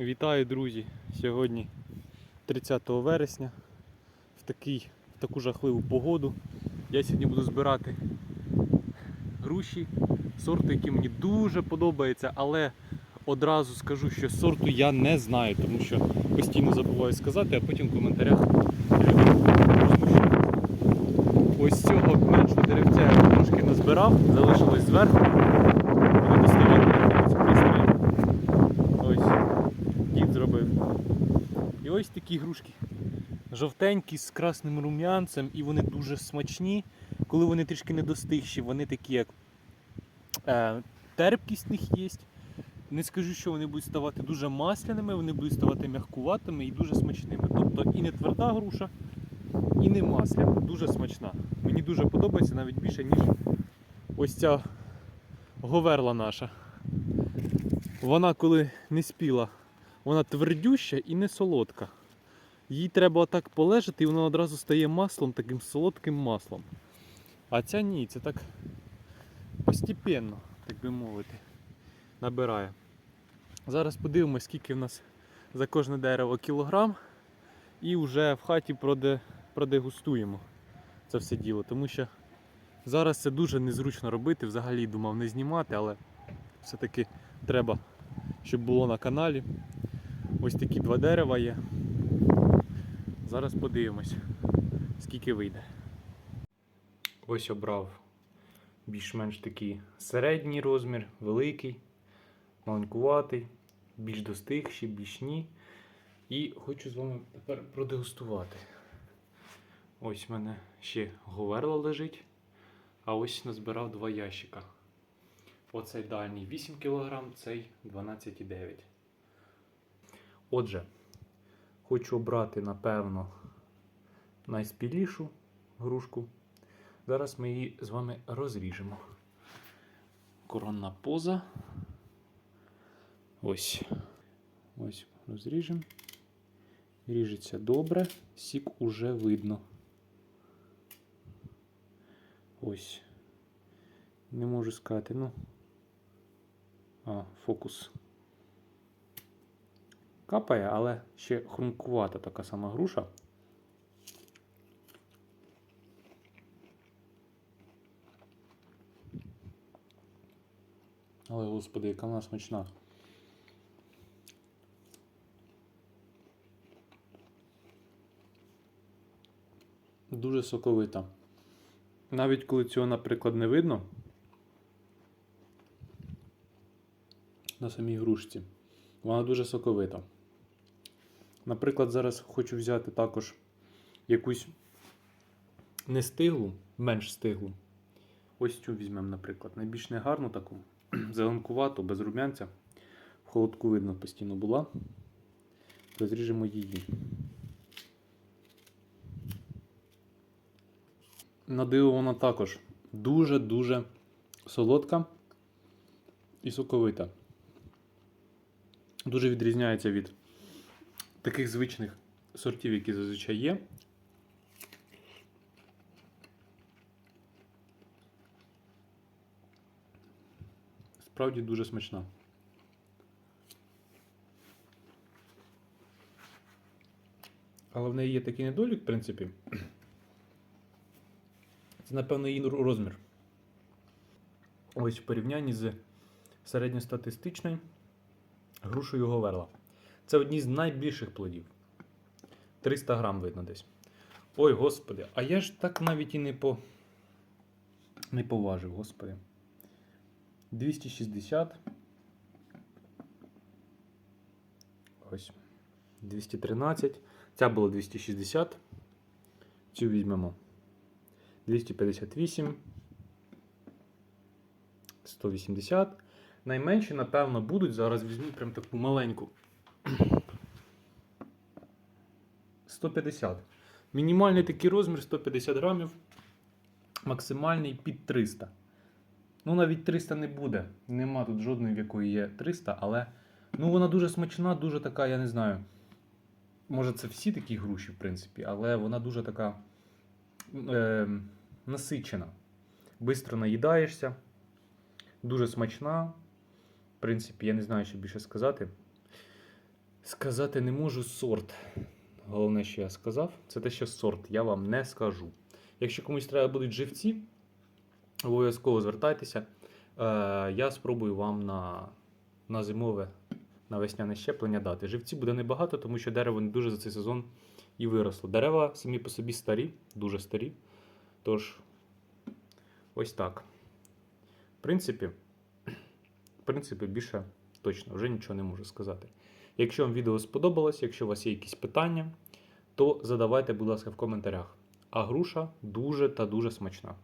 Вітаю, друзі! Сьогодні 30 вересня в, такий, в таку жахливу погоду. Я сьогодні буду збирати груші, сорту, який мені дуже подобається, але одразу скажу, що сорту я не знаю, тому що постійно забуваю сказати, а потім в коментарях. Ось цього меншого деревця я трошки назбирав, залишилось зверху. І ось такі грушки. Жовтенькі з красним рум'янцем, і вони дуже смачні. Коли вони трішки недостигші, вони такі, як е, терпкість них є. Не скажу, що вони будуть ставати дуже масляними, вони будуть ставати м'яккуватими і дуже смачними. Тобто і не тверда груша, і не масляна. Дуже смачна. Мені дуже подобається навіть більше, ніж ось ця говерла наша. Вона коли не спіла, вона твердюща і не солодка. Їй треба отак полежати і вона одразу стає маслом, таким солодким маслом. А ця ні, це так постепенно, так би мовити, набирає. Зараз подивимось, скільки в нас за кожне дерево кілограм, і вже в хаті продегустуємо це все діло. Тому що зараз це дуже незручно робити, взагалі думав не знімати, але все-таки треба, щоб було на каналі. Ось такі два дерева є. Зараз подивимось, скільки вийде. Ось обрав більш-менш такий середній розмір, великий, маленькуватий, більш достигший, більш ні. І хочу з вами тепер продегустувати. Ось в мене ще говерла лежить, а ось назбирав два ящика. Оцей дальній 8 кг, цей 12,9. Отже, хочу обрати, напевно, найспілішу грушку. Зараз ми її з вами розріжемо. Коронна поза. Ось. Ось розріжемо. Ріжеться добре, сік уже видно. Ось. Не можу сказати, ну. А, фокус. Капає, але ще хрумкувата така сама груша. Але, господи, яка вона смачна. Дуже соковита. Навіть коли цього, наприклад, не видно на самій грушці, вона дуже соковита. Наприклад, зараз хочу взяти також якусь не стиглу, менш стиглу. Ось цю візьмемо, наприклад. Найбільш негарну таку, зеленкувату, без рум'янця. В холодку видно постійно була. Розріжемо її. На диво вона також дуже-дуже солодка і соковита. Дуже відрізняється від таких звичних сортів, які зазвичай є. Справді дуже смачна. Але в неї є такий недолік, в принципі. Це, напевно, її розмір. Ось в порівнянні з середньостатистичною грушею Говерла. Це одні з найбільших плодів. 300 грам видно десь. Ой, господи, а я ж так навіть і не по... не поважив, господи. 260. Ось. 213. Ця була 260. Цю візьмемо. 258. 180. Найменші, напевно, будуть. Зараз візьму прям таку маленьку. 150. Мінімальний такий розмір 150 грамів. Максимальний під 300. Ну, навіть 300 не буде. Нема тут жодної, в якої є 300, але ну, вона дуже смачна, дуже така, я не знаю. Може, це всі такі груші, в принципі, але вона дуже така е, насичена. Бистро наїдаєшся. Дуже смачна. В принципі, я не знаю, що більше сказати. Сказати не можу сорт. Головне, що я сказав, це те, що сорт я вам не скажу. Якщо комусь треба будуть живці, обов'язково звертайтеся. Е, я спробую вам на, на зимове, на весняне щеплення дати. Живці буде небагато, тому що дерево не дуже за цей сезон і виросло. Дерева самі по собі старі, дуже старі. Тож, ось так. В принципі, в принципі, більше точно вже нічого не можу сказати. Якщо вам відео сподобалось, якщо у вас є якісь питання, то задавайте, будь ласка, в коментарях. А груша дуже та дуже смачна.